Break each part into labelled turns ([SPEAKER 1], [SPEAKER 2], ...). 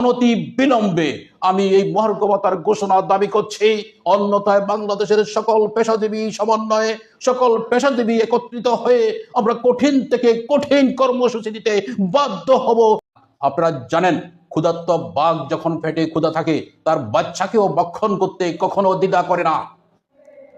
[SPEAKER 1] অনতি বিলম্বে আমি এই মহার্গবতার ঘোষণা দাবি করছি। অন্যথায় বাংলাদেশের সকল পেশাজীবী সমন্বয়ে, সকল পেশাজীবী একত্রিত হয়ে আমরা কঠিন থেকে কঠিন কর্মসূচি দিতে বাধ্য হব। আপনারা জানেন ক্ষুধাত্ত বাঘ যখন ফেটে ক্ষুধা থাকে, তার বাচ্চাকেও বক্ষণ করতে কখনো দ্বিধা করে না।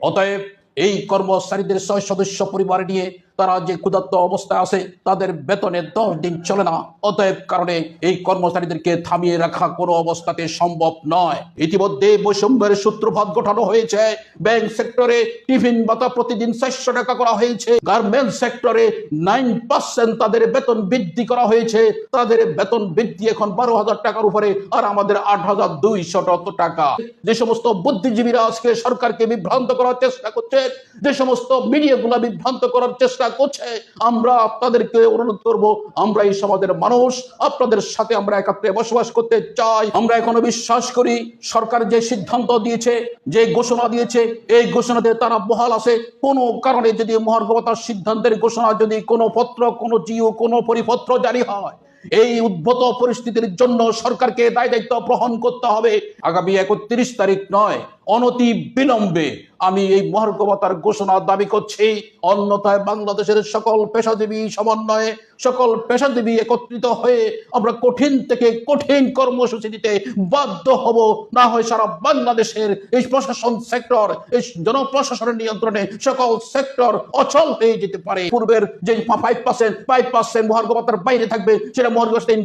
[SPEAKER 1] অতএব এই কর্মচারীদের ছয় সদস্য পরিবার নিয়ে তারা যে ক্ষুধার্ত অবস্থায় আছে, তাদের বেতনে দশ দিন চলে না। অতএব কারণে এই কর্মচারীদেরকে থামিয়ে রাখা কোনো অবস্থাতে সম্ভব নয়। ইতিমধ্যে বৈষম্যের সূত্রপাত ঘটানো হয়েছে। ব্যাংক সেক্টরে টিফিন ভাতা প্রতিদিন চারশো টাকা করা হয়েছে। গার্মেন্টস সেক্টরে নাইন পার্সেন্ট তাদের বেতন বৃদ্ধি করা হয়েছে। তাদের বেতন বৃদ্ধি এখন বারো হাজার টাকার উপরে আর আমাদের আট হাজার দুইশত টাকা। যে সমস্ত বুদ্ধিজীবীরা আজকে সরকারকে বিভ্রান্ত করার চেষ্টা করছে যে সমস্ত মিডিয়াগুলা বিভ্রান্ত করার চেষ্টা করছে, আমরা আপনাদেরকে অনুরোধ করব, আমরা এই সমাজের মানুষ, আপনাদের সাথে আমরা একাত্রে বসবাস করতে চাই। আমরা এখনও বিশ্বাস করি, সরকার যে সিদ্ধান্ত দিয়েছে, যে ঘোষণা দিয়েছে, এই ঘোষণাতে তারা বহাল আছে। কোনো কারণে যদি মহার্গবতার সিদ্ধান্তের ঘোষণা, যদি কোনো পত্র, কোনো জিও, কোনো পরিপত্র জারি হয়, এই উদ্ভূত পরিস্থিতির জন্য সরকারকে দায় দায়িত্ব গ্রহণ করতে হবে। আগামী একত্রিশ তারিখ নয়, অনতি বিলম্বে আমি এই মহার্গবতার ঘোষণা দাবি করছি। অন্যথায় বাংলাদেশের সকল পেশাজীবী সমন্বয়ে, সকল পেশাজীবী একত্রিত হয়ে আমরা কঠিন থেকে কঠিন কর্মসূচি দিতে বাধ্য হব। না হয় সারা বাংলাদেশের এই প্রশাসন সেক্টর, এই জনপ্রশাসনের নিয়ন্ত্রণে সকল সেক্টর অচল হয়ে যেতে পারে। পূর্বের যে ফাইভ পার্সেন্ট ফাইভ পার্সেন্ট মহার্গবতার বাইরে থাকবে, সেটা মহার্গস্টেইন